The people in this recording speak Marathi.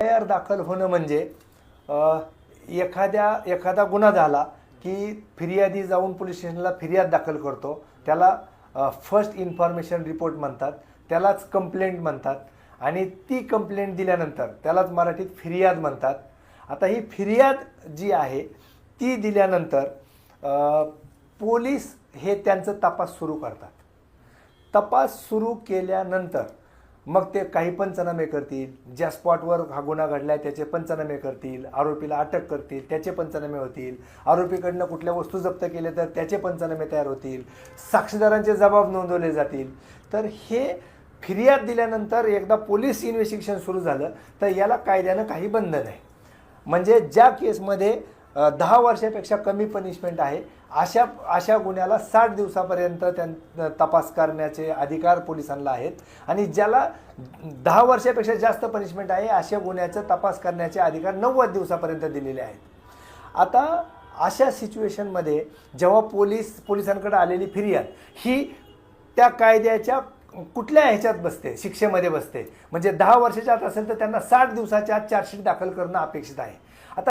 आय आर दाखल होणं म्हणजे एखाद्या एखादा गुन्हा झाला की फिर्यादी जाऊन पोलीस स्टेशनला फिर्याद दाखल करतो. त्याला फर्स्ट इन्फॉर्मेशन रिपोर्ट म्हणतात त्यालाच कंप्लेंट म्हणतात आणि ती कंप्लेंट दिल्यानंतर त्यालाच मराठीत फिर्याद म्हणतात. आता ही फिर्याद जी आहे ती दिल्यानंतर पोलीस हे त्यांचं तपास सुरू करतात. तपास सुरू केल्यानंतर मग ते काही पंचनामे करतील. ज्या स्पॉटवर हा गुन्हा घडलाय त्याचे पंचनामे करतील. आरोपीला अटक करतील त्याचे पंचनामे होतील. आरोपीकडनं कुठल्या वस्तू जप्त केल्या तर त्याचे पंचनामे तयार होतील. साक्षीदारांचे जबाब नोंदवले जातील. तर हे फिर्याद दिल्यानंतर एकदा पोलीस इन्व्हेस्टिगेशन सुरू झालं तर याला कायद्यानं काही बंधन आहे. म्हणजे ज्या केसमध्ये दहा वर्षापेक्षा कमी पनिशमेंट आहे. अशा अशा गुन्ह्याला साठ दिवसापर्यंत त्यां तपास करण्याचे अधिकार पोलिसांना आहेत. आणि ज्याला दहा वर्षापेक्षा जास्त पनिशमेंट आहे अशा गुन्ह्याचा तपास करण्याचे अधिकार नव्वद दिवसापर्यंत दिलेले आहेत. आता अशा सिच्युएशनमध्ये जेव्हा पोलीस पोलिसांकडे आलेली फिर्याद ही त्या कायद्याच्या कुठल्या ह्याच्यात बसते शिक्षेमध्ये बसते? म्हणजे दहा वर्षाच्या आत असेल तर त्यांना साठ दिवसाच्या आत चार्जशीट दाखल करणं अपेक्षित आहे. आता